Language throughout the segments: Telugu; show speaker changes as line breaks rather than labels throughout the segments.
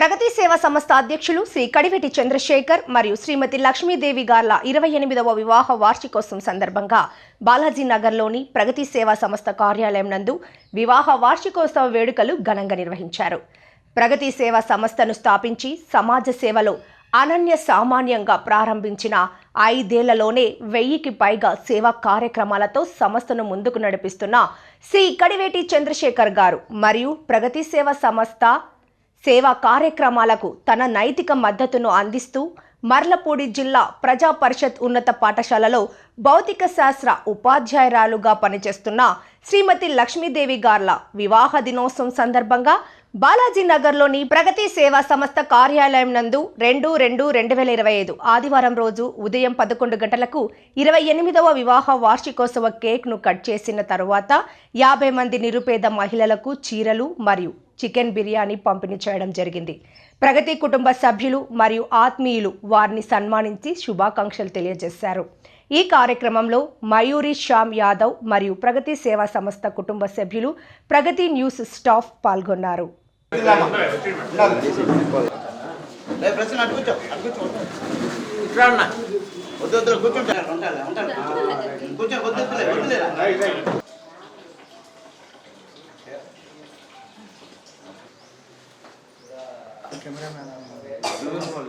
ప్రగతి సేవా సంస్థ అధ్యక్షులు శ్రీ కడివెటి చంద్రశేఖర్ మరియు శ్రీమతి లక్ష్మీదేవి గార్ల ఇరవై ఎనిమిదవ వివాహ వార్షికోత్సవం సందర్భంగా బాలాజీ నగర్లోని ప్రగతి సేవా సంస్థ కార్యాలయం నందు వివాహ వార్షికోత్సవ వేడుకలు ఘనంగా నిర్వహించారు. ప్రగతి సేవా సంస్థను స్థాపించి సమాజ సేవలో అనన్య సామాన్యంగా ప్రారంభించిన ఐదేళ్ళలోనే వెయ్యికి పైగా సేవా కార్యక్రమాలతో సంస్థను ముందుకు నడిపిస్తున్న శ్రీ కడివేటి చంద్రశేఖర్ గారు మరియు ప్రగతి సేవా సంస్థ సేవా కార్యక్రమాలకు తన నైతిక మద్దతును అందిస్తూ మర్లపూడి జిల్లా ప్రజా పరిషత్ ఉన్నత పాఠశాలలో భౌతిక శాస్త్ర ఉపాధ్యాయురాలుగా పనిచేస్తున్న శ్రీమతి లక్ష్మీదేవి గార్ల వివాహ దినోత్సవం సందర్భంగా బాలాజీ నగర్లోని ప్రగతి సేవా సంస్థ కార్యాలయం నందు రెండు రెండు రెండు వేల ఇరవై ఐదు ఆదివారం రోజు ఉదయం పదకొండు గంటలకు ఇరవై ఎనిమిదవ వివాహ వార్షికోత్సవ కేక్ను కట్ చేసిన తరువాత యాభై మంది నిరుపేద మహిళలకు చీరలు మరియు చికెన్ బిర్యానీ పంపిణీ చేయడం జరిగింది. ప్రగతి కుటుంబ సభ్యులు మరియు ఆత్మీయులు వారిని సన్మానించి శుభాకాంక్షలు తెలియజేశారు. ఈ కార్యక్రమంలో మయూరి శ్యామ్ యాదవ్ మరియు ప్రగతి సేవా సంస్థ కుటుంబ సభ్యులు ప్రగతి న్యూస్ స్టాఫ్ పాల్గొన్నారు.
కూర్చో అటు కూర్చో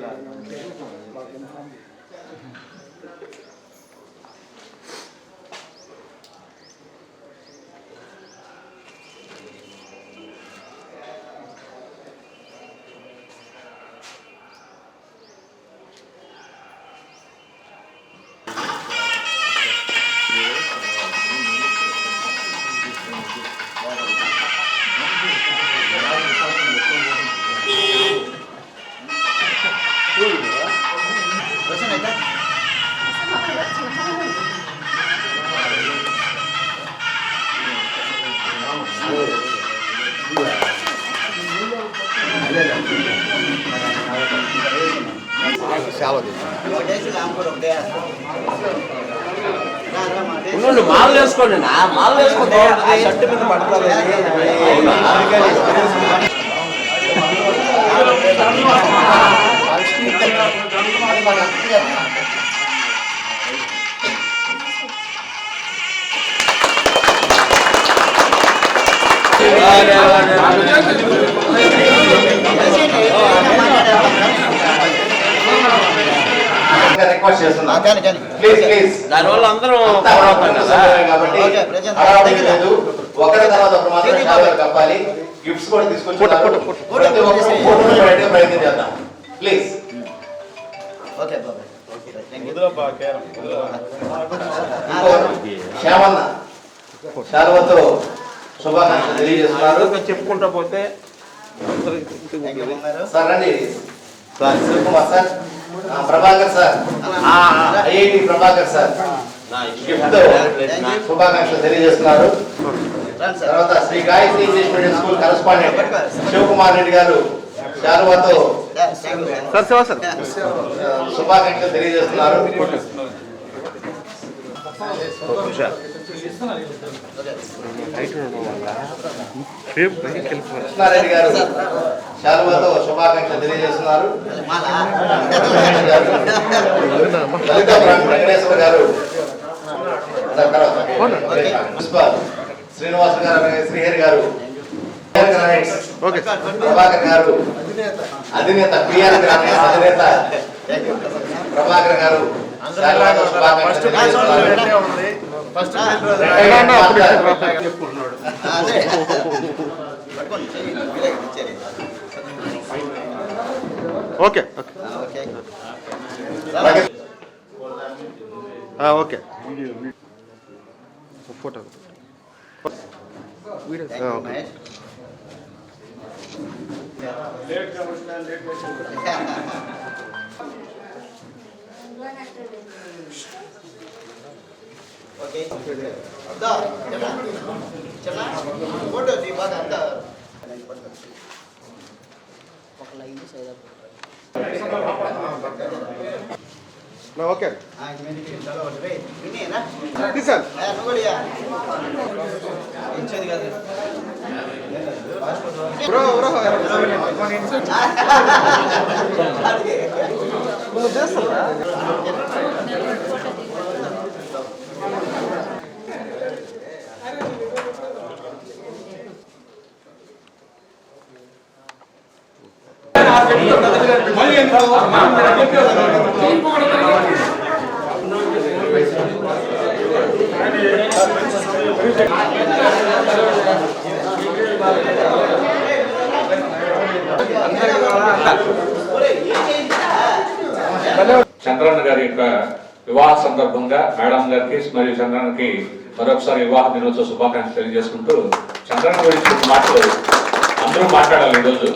ఒకటేసి లాంపూర్ ఒకటే రా, రా, మా టేస్ట్.
ఉండు మాలు వేసుకోండి నా మాలు వేసుకుంటే ఆ షర్ట్ మీద పడుతుంది
రిక్వెస్ట్
ఆ,
చేస్తున్నా
కానీ. కానీ
ప్లీజ్ ప్లీజ్
దానివల్ల అందరం
కాబట్టి లేదు. ఒకరి తర్వాత ఒకరు మాత్రం షాపులకు కప్పాలి. గిఫ్ట్స్ కూడా తీసుకొచ్చి ప్రతి ఒక్కరు ఫోటో పెట్టే ప్రయత్నం చేద్దాం. Please
okay
శ్యామన్న. శాలువతో శుభాకాంక్షలు తెలియజేస్తున్నారు.
చెప్పుకుంటా పోతే
sir Sivakumar sir. Prabhakar sir. IIT Prabhakar sir. శుభాకాంక్షలు తెలియజేస్తున్నారు. తర్వాత Sri Gayatri English medium school correspondent Sivakumar Reddy garu శాలువాతో శుభాకాంక్షలు తెలియజేస్తున్నారు. కృష్ణారెడ్డి గారు శాలువతో శుభాకాంక్షలు తెలియజేస్తున్నారు లలిత వెంకటేశ్వర గారు దాని ప్రిన్సిపాల్ శ్రీనివాస్ గారు శ్రీహరి గారు ప్రభాకర్ గారు అధినేత పిఆర్ అధినేత ప్రభాకర్ గారు
ఓకే
ఆ, okay.
Photo.
Thank you Mahesh. Okay అద్దా చెన్నా చెన్నా ఫోటో తీ బాగా అంతా
ఓకే
ఆ, ఇది చలో ఒకటి వేయి. వినీనా?
తీసాను
ఆ, నువ్వు కూడా ఇయ్య. ఇచ్చేది కాదు
బ్రో బ్రో
చంద్రన్న గారి యొక్క వివాహ సందర్భంగా మేడం గారికి మరియు చంద్రన్నకి మరొకసారి వివాహ దినోత్సవ శుభాకాంక్షలు తెలియజేసుకుంటూ చంద్రన్న గురించి మాటలు అందరూ మాట్లాడాలి ఈరోజు.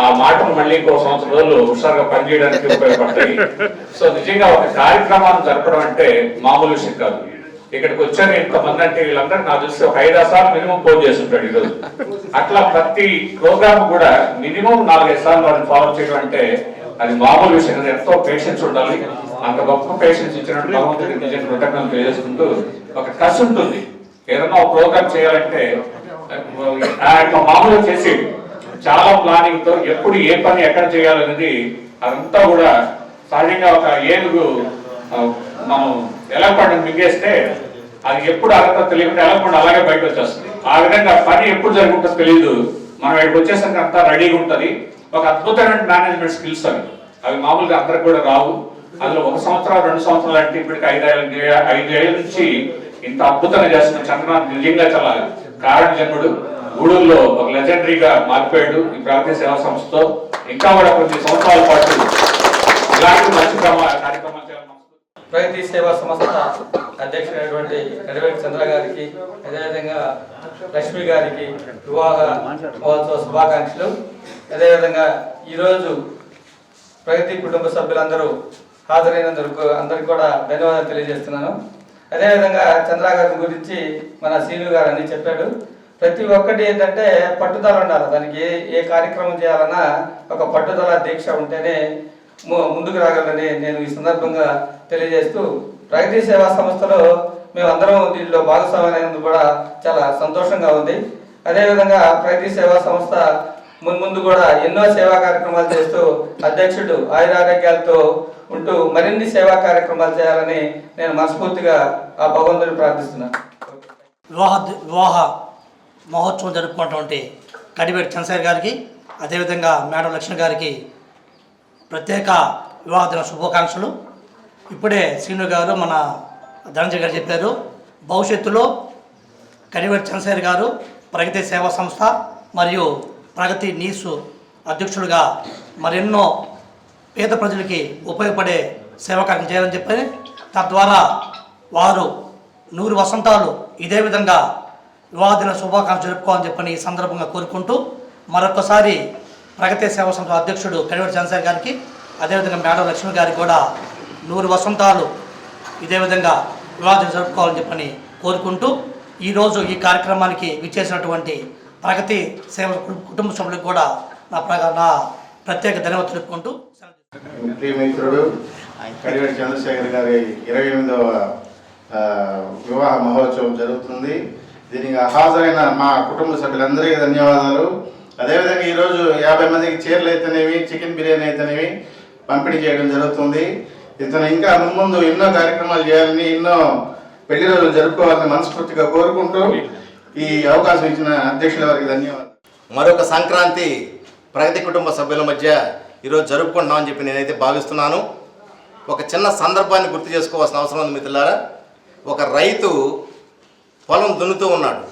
ఆ మాటలు మళ్ళీ ఇంకో సంవత్సరం రోజులు హుషారుగా పనిచేయడానికి ఉపయోగపడతాయి. సో నిజంగా ఒక కార్యక్రమాన్ని జరపడం అంటే మామూలు విషయం కాదు. ఇక్కడికి వచ్చాను ఇంతమంది అంటే వీళ్ళందరూ నాకు చూస్తే ఒక ఐదు సార్లు మినిమం ఫోన్ చేస్తుంటాడు ఈరోజు. అట్లా ప్రతి ప్రోగ్రామ్ కూడా మినిమం నాలుగైదు సార్లు వాళ్ళని ఫాలో చేయడం అంటే అది మామూలు విషయం ఎంతో పేషెన్స్ ఉండాలి. అంత గొప్ప పేషెన్స్ ఇచ్చినట్టు భగవంతుడికి నిజంగా కృతజ్ఞతలు తెలియజేసుకుంటూ ఒక కసి ఉంటుంది. ఏదైనా ఒక ప్రోగ్రామ్ చేయాలంటే ఆ యొక్క మామూలుగా చేసి చాలా ప్లానింగ్తో ఎప్పుడు ఏ పని ఎక్కడ చేయాలనేది అదంతా కూడా సహజంగా ఒక ఏనుగు మనం ఎలా పండుగ మింగేస్తే అది ఎప్పుడు అర్హత తెలియకుండా ఎలగపండు అలాగే బయట వచ్చేస్తుంది. ఆ విధంగా పని ఎప్పుడు జరుగుతుందో తెలియదు. మనం ఇక్కడికి వచ్చేసరికి అంతా రెడీగా ఉంటుంది. ఒక అద్భుతమైన మేనేజ్మెంట్ స్కిల్స్ అవి. అవి మామూలుగా అందరికి కూడా రావు. అందులో ఒక సంవత్సరం రెండు సంవత్సరాలు అంటే ఇప్పటికి ఐదేళ్ళ ఐదేళ్ళ నుంచి ఇంత అద్భుతంగా చేస్తున్న చంద్రనాథ్ నిజంగా చాలా కారణ జన్ముడు గూడూరులో ఒక లెజెండరీగా మారిపోయాడు ఈ ప్రాంతీయ సేవా సంస్థతో. ఇంకా కూడా కొన్ని సంవత్సరాల పాటు ఇలాంటి మంచి కార్యక్రమాలు
ప్రగతి సేవా సంస్థ అధ్యక్షుడైనటువంటి నడివేటి చంద్ర గారికి అదేవిధంగా లక్ష్మి గారికి వివాహ మహోత్సవ శుభాకాంక్షలు. అదేవిధంగా ఈరోజు ప్రగతి కుటుంబ సభ్యులందరూ హాజరైనందుకు అందరికి కూడా ధన్యవాదాలు తెలియజేస్తున్నాను. అదేవిధంగా చంద్ర గారి గురించి మన సీను గారు అని చెప్పాడు. ప్రతి ఒక్కటి ఏంటంటే పట్టుదల ఉండాలి. దానికి ఏ ఏ కార్యక్రమం చేయాలన్నా ఒక పట్టుదల దీక్ష ఉంటేనే ముందుకు రాగలని నేను ఈ సందర్భంగా తెలియజేస్తూ ప్రగతి సేవా సంస్థలో మేమందరం దీనిలో భాగస్వామ్యమైనందుకు కూడా చాలా సంతోషంగా ఉంది. అదేవిధంగా ప్రగతి సేవా సంస్థ మున్ముందు కూడా ఎన్నో సేవా కార్యక్రమాలు చేస్తూ అధ్యక్షుడు ఆయురారోగ్యాలతో ఉంటూ మరిన్ని సేవా కార్యక్రమాలు చేయాలని నేను మనస్ఫూర్తిగా ఆ భగవంతుని ప్రార్థిస్తున్నాను.
వివాహ వివాహ మహోత్సవం జరుపుకున్నటువంటి కడిపేటి చంద్రశేఖర్ గారికి అదేవిధంగా మేడం లక్ష్మి గారికి ప్రత్యేక వివాహ దిన శుభాకాంక్షలు. ఇప్పుడే శ్రీను గారు మన ధనంజయ్ గారు చెప్పారు. భవిష్యత్తులో కడివేటి చంద్రశేఖర్ గారు ప్రగతి సేవా సంస్థ మరియు ప్రగతి నీసు అధ్యక్షులుగా మరెన్నో పేద ప్రజలకి ఉపయోగపడే సేవా కార్యక్రమం చేయాలని చెప్పని తద్వారా వారు నూరు వసంతాలు ఇదే విధంగా వివాహదిన శుభాకాంక్షలు జరుపుకోవాలని చెప్పని ఈ సందర్భంగా కోరుకుంటూ మరొకసారి ప్రగతి సేవా సంఘం అధ్యక్షుడు కడివేటి చంద్రశేఖర్ గారికి అదేవిధంగా మేడం లక్ష్మి గారికి కూడా నూరు వసంతాలు ఇదే విధంగా వివాదం జరుపుకోవాలని చెప్పని కోరుకుంటూ ఈరోజు ఈ కార్యక్రమానికి విచ్చేసినటువంటి ప్రగతి సేవ కుటుంబ సభ్యులకు కూడా నా నా ప్రత్యేక ధన్యవాదాలు తెలుపుకుంటూ మిత్రుడు తీసుకుంటున్నాను.
కడివేటి చంద్రశేఖర్ గారి ఇరవై ఎనిమిదవ వివాహ మహోత్సవం జరుగుతుంది దీనికి హాజరైన మా కుటుంబ సభ్యులందరికీ ధన్యవాదాలు అదేవిధంగా ఈరోజు యాభై మందికి చీరలు అయితేనేవి చికెన్ బిర్యానీ అయితేనేవి పంపిణీ చేయడం జరుగుతుంది. ఇతను ఇంకా ముందు ఎన్నో కార్యక్రమాలు చేయాలని ఎన్నో పెళ్ళి రోజులు జరుపుకోవాలని మనస్ఫూర్తిగా కోరుకుంటూ ఈ అవకాశం ఇచ్చిన అధ్యక్షుల వారికి ధన్యవాదాలు.
మరొక సంక్రాంతి ప్రగతి కుటుంబ సభ్యుల మధ్య ఈరోజు జరుపుకుంటున్నామని చెప్పి నేనైతే భావిస్తున్నాను. ఒక చిన్న సందర్భాన్ని గుర్తు చేసుకోవాల్సిన అవసరం ఉంది మిత్రులారా. ఒక రైతు పొలం దున్నుతూ ఉన్నాడు.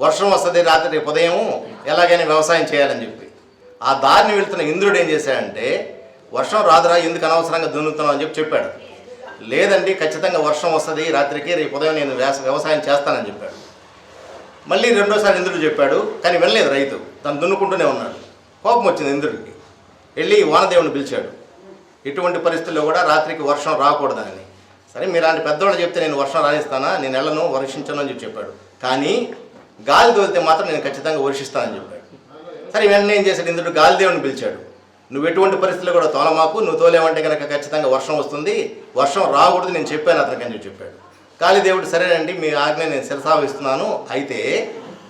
వర్షం వస్తుంది రాత్రి ఉదయం ఎలాగైనా వ్యవసాయం చేయాలని చెప్పి. ఆ దారిని వెళుతున్న ఇంద్రుడు ఏం చేశాడంటే వర్షం రాదురా ఎందుకు అనవసరంగా దున్నుతున్నావు? అని చెప్పి చెప్పాడు. లేదండి ఖచ్చితంగా వర్షం వస్తుంది రాత్రికి రేపు ఉదయం నేను వ్యవసాయం చేస్తానని చెప్పాడు. మళ్ళీ రెండోసారి ఇంద్రుడు చెప్పాడు కానీ వెళ్ళలేదు రైతు తను దున్నుకుంటూనే ఉన్నాడు. కోపం వచ్చింది ఇంద్రుడికి. వెళ్ళి వానదేవుని పిలిచాడు. ఇటువంటి పరిస్థితుల్లో కూడా రాత్రికి వర్షం రాకూడదని. సరే మీరు అంటే పెద్దవాళ్ళు చెప్తే నేను వర్షం రాణిస్తానా నేను వెళ్ళను వర్షించను అని చెప్పి చెప్పాడు. కానీ గాలి తోలితే మాత్రం నేను ఖచ్చితంగా వర్షిస్తానని చెప్పాడు. సరే వెంటనే ఏం చేశాడు? ఇంద్రుడు గాలిదేవుని పిలిచాడు. నువ్వు ఎటువంటి పరిస్థితుల్లో కూడా తోలమాకు నువ్వు తోలేమంటే కనుక ఖచ్చితంగా వర్షం వస్తుంది. వర్షం రాకూడదు నేను చెప్పాను అతనికి అని చెప్పాడు. గాలిదేవుడు సరేనండి మీ ఆజ్ఞ నేను శిరసావిస్తున్నాను అయితే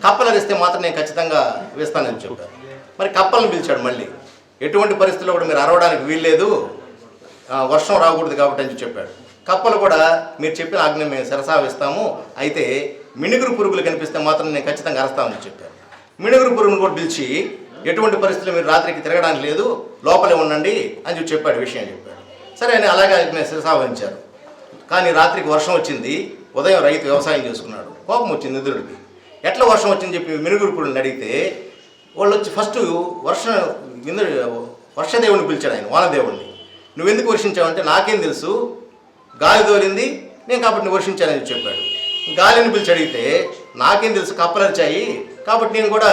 కప్పలరిస్తే మాత్రం నేను ఖచ్చితంగా వేస్తానని చెప్పాడు. మరి కప్పలను పిలిచాడు మళ్ళీ. ఎటువంటి పరిస్థితుల్లో కూడా మీరు అరవడానికి వీల్లేదు. వర్షం రాకూడదు కాబట్టి అని చెప్పాడు. కప్పలు కూడా మీరు చెప్పిన ఆజ్ఞ మేము శిరసావిస్తాము అయితే మినుగురు పురుగులు కనిపిస్తే మాత్రం నేను ఖచ్చితంగా అరస్తామని చెప్పాను మినుగురు పురుగును కూడా పిలిచి ఎటువంటి పరిస్థితులు మీరు రాత్రికి తిరగడానికి లేదు లోపలే ఉండండి అని చెప్పి చెప్పాడు విషయం చెప్పాడు. సరే అని అలాగే ఆజ్ఞ శిరసావహించారు. కానీ రాత్రికి వర్షం వచ్చింది ఉదయం రైతు వ్యవసాయం చేసుకున్నాడు. కోపం వచ్చింది నిద్రుడికి ఎట్లా వర్షం వచ్చింది? చెప్పి మినుగురు పురుగులను అడిగితే వాళ్ళు వచ్చి ఫస్ట్ వర్షం ఇంద్రుడు వర్షదేవుని పిలిచాడు ఆయన వానదేవుడిని నువ్వెందుకు వర్షించావంటే నాకేం తెలుసు గాలి తోలింది నేను కాబట్టి నువ్వు వర్షించానని చెప్పాడు. గాలిని పిలిచి అడిగితే నాకేం తెలుసు కప్పలు అరిచాయి కాబట్టి నేను కూడా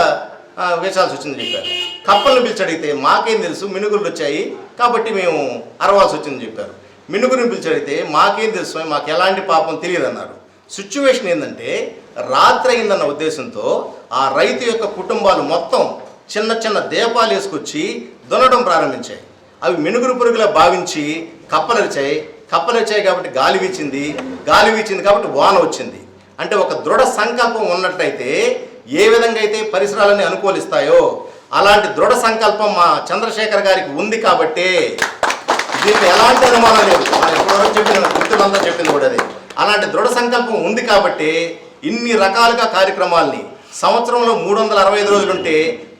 వేసాల్సి వచ్చింది చెప్పారు. కప్పలను పిలిచి అడిగితే మాకేం తెలుసు మినుగులు వచ్చాయి కాబట్టి మేము అరవాల్సి వచ్చింది చెప్పారు. మినుగురిని పిలిచి అడిగితే మాకేం తెలుసు మాకు ఎలాంటి పాపం తెలియదు అన్నారు సిచ్యువేషన్ ఏంటంటే రాత్రి అయిందన్న ఉద్దేశంతో ఆ రైతు యొక్క కుటుంబాలు మొత్తం చిన్న చిన్న దీపాలు వేసుకొచ్చి దున్నడం ప్రారంభించాయి. అవి మినుగురు పురుగులా భావించి కప్పలరిచాయి. కప్పలరిచాయి కాబట్టి గాలి వీచింది గాలి వీచింది కాబట్టి వాన వచ్చింది. అంటే ఒక దృఢ సంకల్పం ఉన్నట్టయితే ఏ విధంగా అయితే పరిసరాలని అనుకూలిస్తాయో అలాంటి దృఢ సంకల్పం మా చంద్రశేఖర్ గారికి ఉంది కాబట్టే దీంట్లో ఎలాంటి అనుమానం లేదు. మనం ఎప్పటివరకు చెప్పిన మిత్రులందరూ చెప్పింది కూడా అది. అలాంటి దృఢ సంకల్పం ఉంది కాబట్టి ఇన్ని రకాలుగా కార్యక్రమాల్ని సంవత్సరంలో మూడు వందల అరవై ఐదు రోజులు ఉంటే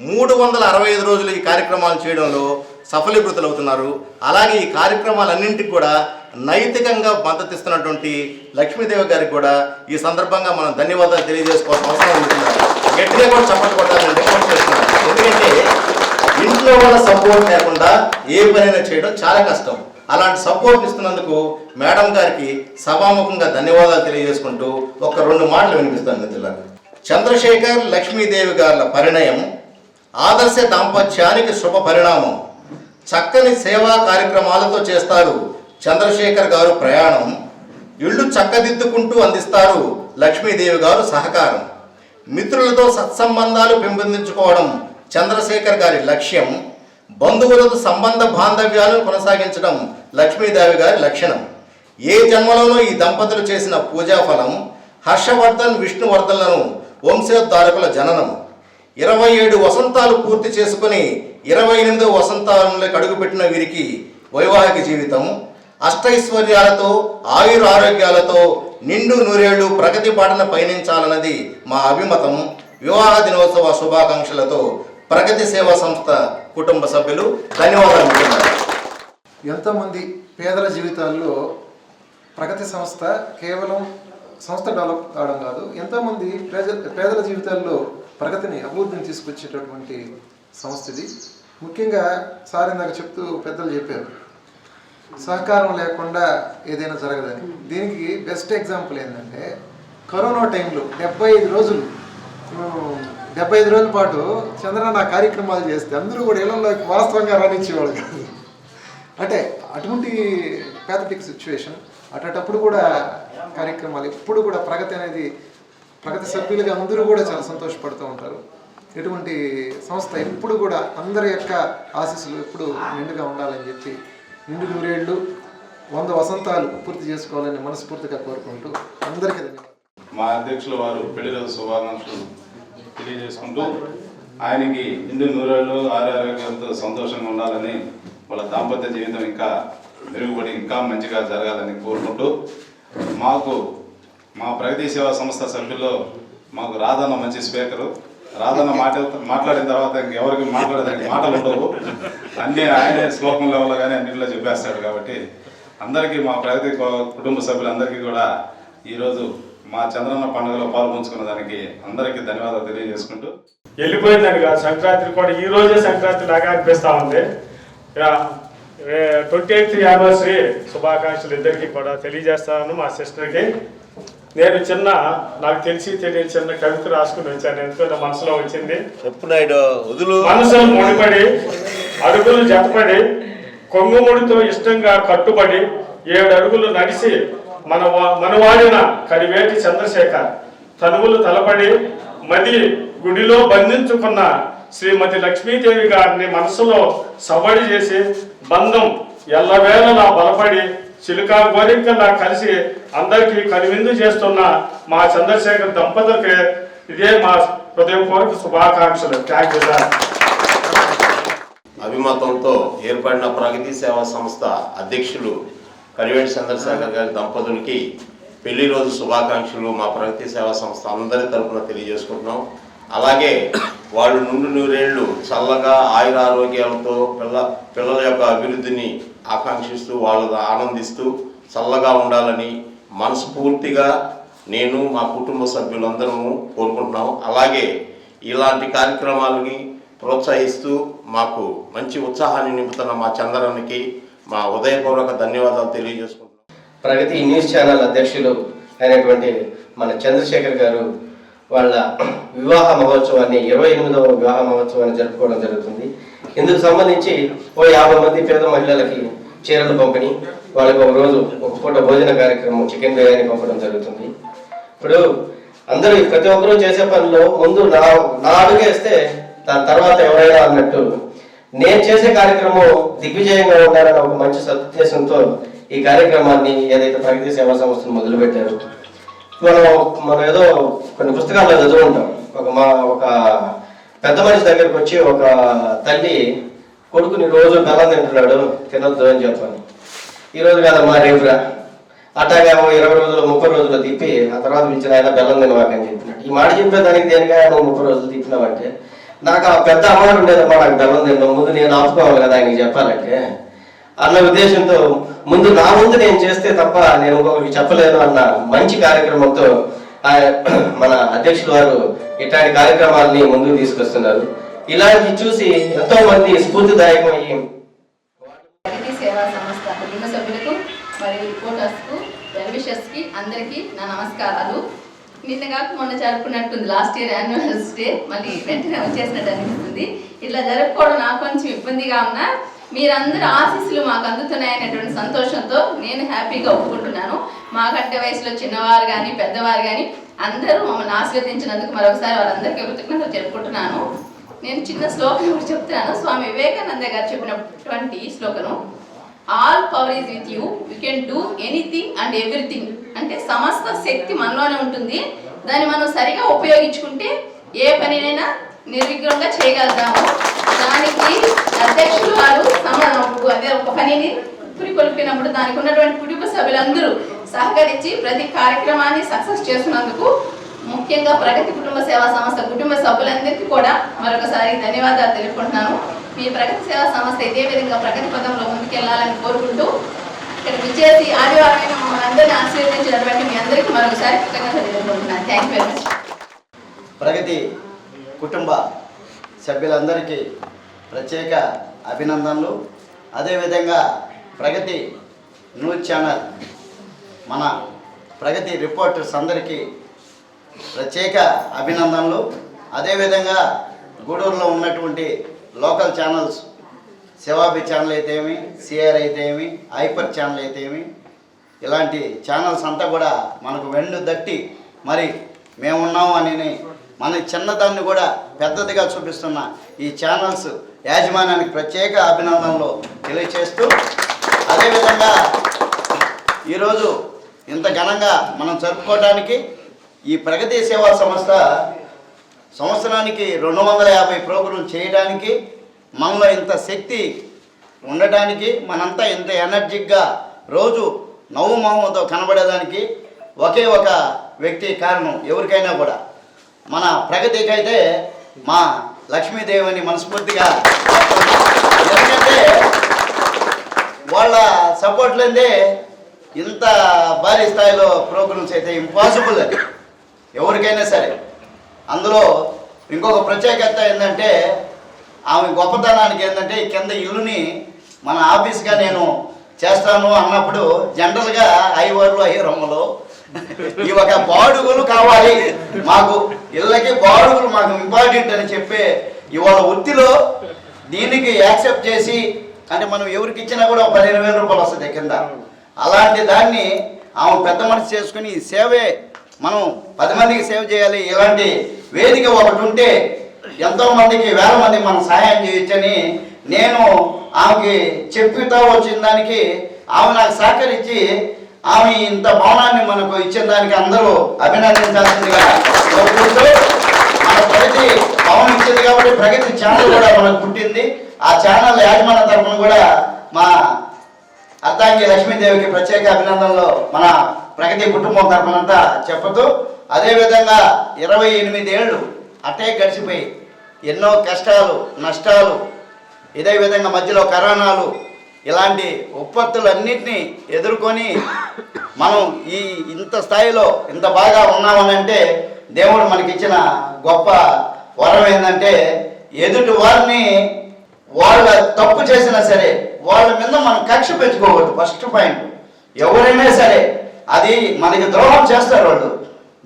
మూడు వందల అరవై ఐదు రోజులు ఈ కార్యక్రమాలు చేయడంలో సఫలీకృతులు అవుతున్నారు అలాగే ఈ కార్యక్రమాలన్నింటికి కూడా నైతికంగా మద్దతిస్తున్నటువంటి లక్ష్మీదేవి గారికి కూడా ఈ సందర్భంగా మనం ధన్యవాదాలు తెలియజేసుకోవాల్సిన అవసరం ఉంటున్నారు గట్టిగా కూడా చప్పట్లు కొట్టాలని రిక్వెస్ట్ చేస్తున్నాను ఎందుకంటే ఇంట్లో వాళ్ళ సపోర్ట్ లేకుండా ఏ పనైనా చేయడం చాలా కష్టం. అలాంటి సపోర్ట్ ఇస్తున్నందుకు మేడం గారికి సభాముఖంగా ధన్యవాదాలు తెలియజేసుకుంటూ ఒక రెండు మాటలు వినిపిస్తాను మిత్రులకు చంద్రశేఖర్ లక్ష్మీదేవి గారుల పరిణయం ఆదర్శ దాంపత్యానికి శుభ పరిణామం. చక్కని సేవా కార్యక్రమాలతో చేస్తారు. చంద్రశేఖర్ గారు ప్రయాణం. ఇళ్ళు చక్కదిద్దుకుంటూ అందిస్తారు లక్ష్మీదేవి గారు సహకారం. మిత్రులతో సత్సంబంధాలు పెంపొందించుకోవడం చంద్రశేఖర్ గారి లక్ష్యం. బంధువులతో సంబంధ బాంధవ్యాలను కొనసాగించడం లక్ష్మీదేవి గారి లక్షణం. ఏ జన్మలోనూ ఈ దంపతులు చేసిన పూజా ఫలం హర్షవర్ధన్ విష్ణువర్ధన్లను వంశోద్ధారకుల జననం. ఇరవై ఏడు వసంతాలు పూర్తి చేసుకుని ఇరవై ఎనిమిదో వసంతాలంలో కడుగుపెట్టిన వీరికి వైవాహిక జీవితం అష్టైశ్వర్యాలతో ఆయుర ఆరోగ్యాలతో నిండు నూరేళ్ళు ప్రగతి పాటన పయనించాలన్నది మా అభిమతం వివాహ దినోత్సవ శుభాకాంక్షలతో ప్రగతి సేవా సంస్థ కుటుంబ సభ్యులు ధన్యవాదాలు
ఎంతోమంది పేదల జీవితాల్లో ప్రగతి సంస్థ కేవలం సంస్థ డెవలప్ కావడం కాదు ఎంతోమంది పేద పేదల జీవితాల్లో ప్రగతిని అభివృద్ధిని తీసుకొచ్చేటటువంటి సంస్థ ఇది. ముఖ్యంగా సార్ ఇందాక చెప్తూ పెద్దలు చెప్పారు. సహకారం లేకుండా ఏదైనా జరగదని. దీనికి బెస్ట్ ఎగ్జాంపుల్ ఏంటంటే కరోనా టైంలో డెబ్బై ఐదు రోజులు డెబ్బై ఐదు రోజుల పాటు చంద్రన్న కార్యక్రమాలు చేస్తే అందరూ కూడా ఇళ్ళలోకి వాస్తవంగా రాణించేవాళ్ళు కాదు. అంటే అటువంటి ప్యాథటిక్ సిచ్యువేషన్ అటప్పుడు కూడా కార్యక్రమాలు ఎప్పుడు కూడా ప్రగతి అనేది ప్రగతి సభ్యులుగా అందరూ కూడా చాలా సంతోషపడుతూ ఉంటారు. ఎటువంటి సంస్థ ఎప్పుడు కూడా అందరి యొక్క ఆశీస్సులు ఎప్పుడు నిండుగా ఉండాలని చెప్పి నిండు నూరేళ్ళు వంద వసంతాలు పూర్తి చేసుకోవాలని మనస్ఫూర్తిగా కోరుకుంటూ అందరికీ ధన్యవాదాలు.
మా అధ్యక్షుల వారు పెళ్ళి రోజు శుభాకాంక్షలు తెలియజేసుకుంటూ ఆయనకి నిండు నూరేళ్ళు ఆరోగ్యంతో సంతోషంగా ఉండాలని వాళ్ళ దాంపత్య జీవితం ఇంకా మెరుగుపడి ఇంకా మంచిగా జరగాలని కోరుకుంటూ మాకు మా ప్రగతి సేవా సంస్థ సభ్యుల్లో మాకు రాధన్న మంచి స్పీకరు. రాధన్న మాట మాట్లాడిన తర్వాత ఎవరికి మాట్లాడదండి మాటలు ఉండవు. అన్నీ ఆయనే శ్లోకం లెవెల్లో కానీ అన్నింటిలో చెప్పేస్తాడు కాబట్టి అందరికీ మా ప్రగతి కుటుంబ సభ్యులందరికీ కూడా ఈరోజు మా చంద్రన్న పండుగలో పాల్పంచుకున్న దానికి అందరికీ ధన్యవాదాలు తెలియజేసుకుంటూ
వెళ్ళిపోయిందని కాదు సంక్రాంతి కూడా. ఈ రోజే సంక్రాంతి లాగా అనిపిస్తా ఉంది. ట్వంటీ ఎయిత్ యానివర్సరీ శుభాకాంక్షలు ఇద్దరికి కూడా తెలియజేస్తాను మా సిస్టర్కి. నేను చిన్న నాకు తెలిసి తెలియని చిన్న కవిత రాసుకుని వచ్చాను. ఎందుకంటే నా మనసులో వచ్చింది.
వదులు.
మనసులు ముడిపడి అడుగులు జతపడి కొంగుముడితో ఇష్టంగా కట్టుబడి ఏడు అడుగులు నడిచి మన మనవాడిన కరివేటి చంద్రశేఖర్ తనువులు తలపడి మది గుడిలో బంధించుకున్న శ్రీమతి లక్ష్మీదేవి గారిని మనసులో సవ్వడి చేసి బంధం ఎల్లవేళలా బలపడి చిలుకా గోరికల్లా కలిసి అందరికీ కనువిందు చేస్తున్న మా చంద్రశేఖర్ దంపతులకి ఇదే మా హృదయపూర్వక శుభాకాంక్షలు. థ్యాంక్ యూ సార్
అభిమతంతో ఏర్పడిన ప్రగతి సేవా సంస్థ అధ్యక్షులు కరివేటి చంద్రశేఖర్ గారి దంపతులకి పెళ్ళి రోజు శుభాకాంక్షలు మా ప్రగతి సేవా సంస్థ అందరి తరఫున తెలియజేసుకుంటున్నాం. అలాగే వాళ్ళు నుండి నూరేళ్ళు చల్లగా ఆయుర ఆరోగ్యాలతో పిల్ల పిల్లల యొక్క అభివృద్ధిని ఆకాంక్షిస్తూ వాళ్ళతో ఆనందిస్తూ చల్లగా ఉండాలని మనస్ఫూర్తిగా నేను మా కుటుంబ సభ్యులందరము కోరుకుంటున్నాం అలాగే ఇలాంటి కార్యక్రమాలని ప్రోత్సహిస్తూ మాకు మంచి ఉత్సాహాన్ని నింపుతున్న మా చంద్రానికి మా ఉదయపూర్వక ధన్యవాదాలు తెలియజేసుకుంటున్నాం
ప్రగతి న్యూస్ ఛానల్ అధ్యక్షులు అయినటువంటి మన చంద్రశేఖర్ గారు వాళ్ళ వివాహ మహోత్సవాన్ని ఇరవై ఎనిమిదవ వివాహ మహోత్సవాన్ని జరుపుకోవడం జరుగుతుంది. ఇందుకు సంబంధించి ఓ యాభై మంది పేద మహిళలకి చీరలు పంపిణీ వాళ్ళకి ఒక రోజు ఒక పూట భోజన కార్యక్రమం చికెన్ బిర్యానీ పంపడం జరుగుతుంది. ఇప్పుడు అందరూ ప్రతి ఒక్కరూ చేసే పనిలో ముందు నా నా అడుగేస్తే దాని తర్వాత ఎవరైనా అన్నట్టు నేను చేసే కార్యక్రమం దిగ్విజయంగా ఉండాలని ఒక మంచి సదుద్దేశంతో ఈ కార్యక్రమాన్ని ఏదైతే ప్రగతి సేవా సంస్థను మొదలుపెట్టారు మనం మనం ఏదో కొన్ని పుస్తకాల్లో చదువుకుంటాం ఒక మా ఒక పెద్ద మనిషి దగ్గరికి వచ్చి ఒక తల్లి కొడుకుని రోజు బెల్లం తింటున్నాడు తినొద్దు అని చెప్పాను. ఈరోజు కాదమ్మా రేపురా. అట్లాగేమో ఇరవై రోజులు ముప్పై రోజులు తిప్పి ఆ తర్వాత పిలిచిన ఆయన బెల్లం తినవాకని చెప్పినట్టు ఈ మాట చెప్పే దానికి దేనిగా నువ్వు ముప్పై రోజులు తిప్పినావంటే నాకు ఆ పెద్ద అమౌంట్ ఉండేదమ్మా నాకు బెల్లం తిన్నాం ముందు నేను ఆపుకోవాలి కదా ఆయనకి చెప్పాలంటే. అన్న ఉద్దేశంతో ముందు నా ముందు నేను చేస్తే తప్ప నేను ఇంకొకరికి చెప్పలేను అన్న మంచి కార్యక్రమంతో మన అధ్యక్షులు వారు ఇట్లాంటి కార్యక్రమాలని ముందుకు తీసుకొస్తున్నారు. ఇలాంటి చూసి ఎంతో మంది స్ఫూర్తిదాయకమయ్యి
ప్రగతి సేవా సంస్థ కుటుంబ సభ్యులకు మరియు రిపోర్టర్స్కు వెల్విషర్స్కి అందరికీ నా నమస్కారాలు. నిన్న కాక మొన్న జరుపుకున్నట్టుంది లాస్ట్ ఇయర్ యాన్యువల్స్ డే. మళ్ళీ వెంటనే వచ్చేసినట్టు అనిపిస్తుంది. ఇట్లా జరుపుకోవడం నాకు కొంచెం ఇబ్బందిగా ఉన్నా. మీరందరూ ఆశీస్సులు మాకు అందుతున్నాయనేటువంటి సంతోషంతో నేను హ్యాపీగా ఒప్పుకుంటున్నాను. మాకంటే వయసులో చిన్నవారు కానీ పెద్దవారు కానీ అందరూ మమ్మల్ని ఆశీర్వదించినందుకు మరొకసారి వారందరికీ కృతజ్ఞతలు చెప్పుకుంటున్నాను నేను చిన్న శ్లోకం ఒకటి చెప్తున్నాను. స్వామి వివేకానంద గారు చెప్పినటువంటి శ్లోకను all power is with you you can do anything and everything అంటే సమస్త శక్తి మనలోనే ఉంటుంది. దాన్ని మనం సరిగా ఉపయోగించుకుంటే ఏ పనినైనా నిర్విఘ్నంగా చేయగలుగుతాము. దానికి అధ్యక్షులు వారు అదే ఒక పనిని పురికొల్పినప్పుడు దానికి ఉన్నటువంటి కుటుంబ సభ్యులందరూ సహకరించి ప్రతి కార్యక్రమాన్ని సక్సెస్ చేస్తున్నందుకు ముఖ్యంగా ప్రగతి కుటుంబ సేవా సంస్థ కుటుంబ సభ్యులందరికీ కూడా మరొకసారి ధన్యవాదాలు తెలుపుకుంటున్నాను. మీ ప్రగతి సేవా సంస్థ ఇదే విధంగా ప్రగతి పదంలో ముందుకెళ్ళాలని కోరుకుంటూ ఇక్కడ విచ్చేసి ఆదివారమైన మమ్మల్ని అందరినీ ఆశీర్వదించినటువంటి మీ అందరికీ మరొకసారి కృతజ్ఞతలు తెలుపుకుంటున్నాను. Thank you very much
Pragati కుటుంబ సభ్యులందరికీ ప్రత్యేక అభినందనలు. అదేవిధంగా ప్రగతి న్యూస్ ఛానల్ మన ప్రగతి రిపోర్టర్స్ అందరికీ ప్రత్యేక అభినందనలు. అదేవిధంగా గూడూరులో ఉన్నటువంటి లోకల్ ఛానల్స్ శివాబి ఛానల్ అయితే ఏమి సిఆర్ అయితే ఏమి హైపర్ ఛానల్ అయితే ఏమి ఇలాంటి ఛానల్స్ అంతా కూడా మనకు వెన్ను దట్టి మరి మేమున్నాం అని మన చిన్నదాన్ని కూడా పెద్దదిగా చూపిస్తున్న ఈ ఛానల్స్ యాజమాన్యానికి ప్రత్యేక అభినందనలు తెలియచేస్తూ అదేవిధంగా ఈరోజు ఇంత ఘనంగా మనం జరుపుకోవడానికి ఈ ప్రగతి సేవా సంస్థ సంవత్సరానికి రెండు వందల యాభై ప్రోగ్రాం చేయడానికి మనలో ఇంత శక్తి ఉండటానికి మనంతా ఇంత ఎనర్జిక్గా రోజు నవ్వు మొహంతో కనబడేదానికి ఒకే ఒక వ్యక్తి కారణం ఎవరికైనా కూడా. మన ప్రగతికైతే మా లక్ష్మీదేవిని మనస్ఫూర్తిగా ఎందుకంటే వాళ్ళ సపోర్ట్ లేదే ఇంత భారీ స్థాయిలో ప్రోగ్రామ్స్ అయితే ఇంపాసిబుల్ అది. ఎవరికైనా సరే. అందులో ఇంకొక ప్రత్యేకత ఏంటంటే ఆమె గొప్పతనానికి ఏంటంటే ఈ కింద ఇల్లుని మన ఆఫీస్గా నేను చేస్తాను అన్నప్పుడు జనరల్గా ఐవర్లు ఐరమ్మలు ఈ ఒక బాడుగులు కావాలి. మాకు ఇళ్ళకి బాడుగులు మాకు ఇంపార్టెంట్ అని చెప్పి ఇవాళ వృత్తిలో దీనికి యాక్సెప్ట్ చేసి అంటే మనం ఎవరికి ఇచ్చినా కూడా పదిహేను వేల రూపాయలు వస్తుంది కింద. అలాంటి దాన్ని ఆమె పెద్ద మనసు చేసుకుని సేవే మనం పది మందికి సేవ చేయాలి. ఇలాంటి వేదిక ఒకటి ఉంటే ఎంతో మందికి వేల మంది మనం సహాయం చేయొచ్చని నేను ఆమెకి చెప్పుతూ వచ్చిన దానికి ఆమె నాకు సహకరించి ఆమె ఇంత భవనాన్ని మనకు ఇచ్చిన దానికి అందరూ అభినందించాల్సిందిగా మన ప్రగతి భవనం ఇచ్చింది కాబట్టి ప్రగతి ఛానల్ కూడా మనకు పుట్టింది. ఆ ఛానల్ యాజమాన్య తరఫున కూడా మా అర్థాంగి లక్ష్మీదేవికి ప్రత్యేక అభినందనలు మన ప్రగతి కుటుంబం తరపునంతా చెప్పుతూ అదేవిధంగా ఇరవై ఎనిమిది ఏళ్ళు అటే గడిచిపోయి ఎన్నో కష్టాలు నష్టాలు ఇదే విధంగా మధ్యలో కరోనాలు ఇలాంటి ఉత్పత్తులన్నింటినీ ఎదుర్కొని మనం ఈ ఇంత స్థాయిలో ఇంత బాగా ఉన్నామనంటే దేవుడు మనకిచ్చిన గొప్ప వరం ఏంటంటే ఎదుటి వారిని వాళ్ళ తప్పు చేసినా సరే వాళ్ళ మీద మనం కక్ష పెంచుకోవద్దు ఫస్ట్ పాయింట్ ఎవరైనా సరే అది మనకి ద్రోహం చేస్తారు వాళ్ళు.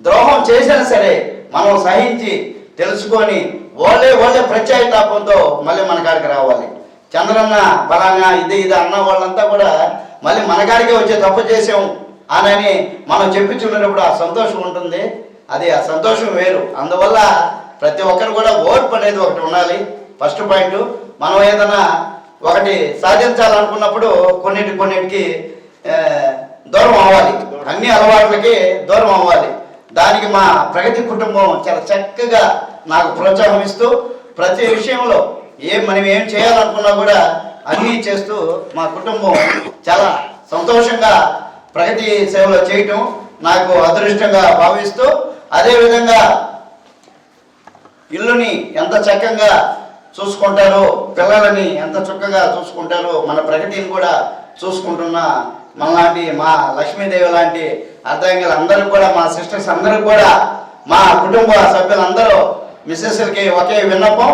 ద్రోహం చేసినా సరే మనం సహించి తెలుసుకొని వాళ్ళే వాళ్ళే ప్రత్యాయతాపంతో మళ్ళీ మన కాడికి రావాలి. చంద్రన్న పలానా ఇది ఇది అన్న వాళ్ళంతా కూడా మళ్ళీ మన కాడికే వచ్చే తప్పు చేసాం అని మనం చెప్పించుకున్నప్పుడు ఆ సంతోషం ఉంటుంది. అది ఆ సంతోషం వేరు. అందువల్ల ప్రతి ఒక్కరు కూడా ఓర్పు అనేది ఒకటి ఉండాలి. ఫస్ట్ పాయింట్ మనం ఏదైనా ఒకటి సాధించాలనుకున్నప్పుడు కొన్నిటి కొన్నిటికి దూరం అవ్వాలి. అన్ని అలవాట్లకి దూరం అవ్వాలి. దానికి మా ప్రగతి కుటుంబం చాలా చక్కగా నాకు ప్రోత్సాహం ఇస్తూ ప్రతి విషయంలో ఏం మనం ఏం చేయాలనుకున్నా కూడా అన్నీ చేస్తూ మా కుటుంబం చాలా సంతోషంగా ప్రగతి సేవలో చేయటం నాకు అదృష్టంగా భావిస్తూ అదేవిధంగా ఇల్లుని ఎంత చక్కగా చూసుకుంటారో పిల్లలని ఎంత చక్కగా చూసుకుంటారో మన ప్రగతిని కూడా చూసుకుంటున్న మనలాంటి మా లక్ష్మీదేవి లాంటి అర్ధాంగులు అందరూ కూడా మా సిస్టర్స్ అందరూ కూడా మా కుటుంబ సభ్యులందరూ మిస్సెస్లకి ఒకే విన్నపం.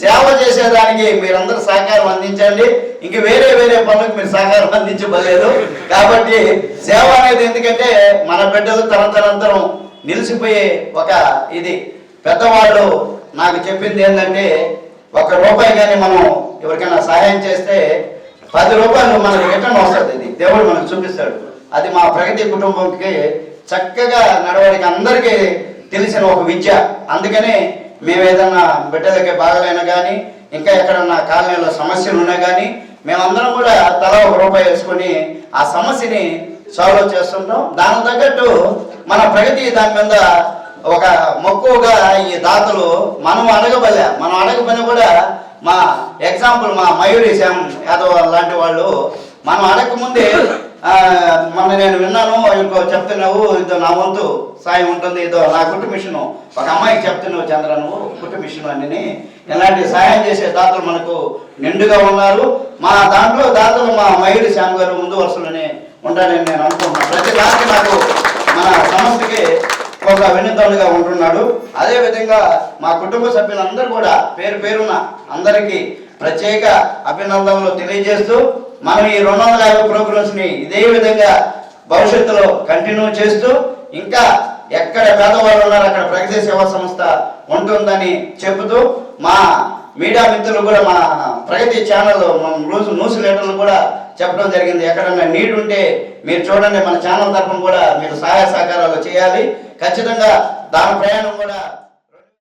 సేవ చేసేదానికి మీరందరూ సహకారం అందించండి. ఇంక వేరే వేరే పనులకు మీరు సహకారం అందించబడలేదు. కాబట్టి సేవ అనేది ఎందుకంటే మన బిడ్డలు తరంతరంతరం నిలిచిపోయే ఒక ఇది. పెద్దవాళ్ళు నాకు చెప్పింది ఏంటంటే ఒక రూపాయి కానీ మనం ఎవరికైనా సహాయం చేస్తే పది రూపాయలు మనకి రిటర్న్ వస్తుంది. ఇది దేవుడు మనకు చూపిస్తాడు. అది మా ప్రగతి కుటుంబంకి చక్కగా నడవడికి అందరికీ తెలిసిన ఒక విద్య. అందుకని మేము ఏదైనా దగ్గర బాగలైనా కానీ ఇంకా ఎక్కడన్నా కాలనీలో సమస్యలు ఉన్నా కానీ మేమందరం కూడా తల ఒక రూపాయి వేసుకొని ఆ సమస్యని సాల్వ్ చేస్తుంటాం. దానికి తగ్గట్టు మన ప్రగతి దాని మీద ఒక మక్కువగా ఈ దాతలు మనం అడగబలే మనం అడగబని కూడా మా ఎగ్జాంపుల్ మా మయూరి శ్యామ్ యాదవ్ లాంటి వాళ్ళు మనం అడగకముందే ఆ, మొన్న నేను విన్నాను ఇంకో చెప్తున్నావు ఇదో నా వంతు సాయం ఉంటుంది ఇదో నా కుట్టు మిషన్. ఒక అమ్మాయికి చెప్తున్నావు చంద్ర నువ్వు కుట్టు మిషన్ అని ఇలాంటి సాయం చేసే దాతలు మనకు నిండుగా ఉన్నారు. మా దాంట్లో దాతలు మా మయూరి శ్యామ్ గారు ముందు వరుసలోనే ఉంటారని నేను అనుకుంటున్నాను. ప్రతి దానికి నాకు మన సంస్థకి ఒక వెన్నుదన్నుగా ఉంటున్నాడు. అదే విధంగా మా కుటుంబ సభ్యులందరూ కూడా పేరు పేరున అందరికీ ప్రత్యేక అభినందనలు తెలియజేస్తూ మనం ఈ రెండు వందల యాభై ప్రోగ్రామ్స్ని ఇదే విధంగా భవిష్యత్తులో కంటిన్యూ చేస్తూ ఇంకా ఎక్కడ పేదవాళ్ళు ఉన్నారు అక్కడ ప్రగతి సేవా సంస్థ ఉంటుందని చెబుతూ మా మీడియా మిత్రులు కూడా మా ప్రగతి ఛానల్ న్యూస్ న్యూస్ లెటర్లు కూడా చెప్పడం జరిగింది. ఎక్కడన్నా నీడ్ ఉంటే మీరు చూడండి. మన ఛానల్ తరఫున కూడా మీరు సహాయ సహకారాలు చేయాలి. ఖచ్చితంగా దాని ప్రయాణం కూడా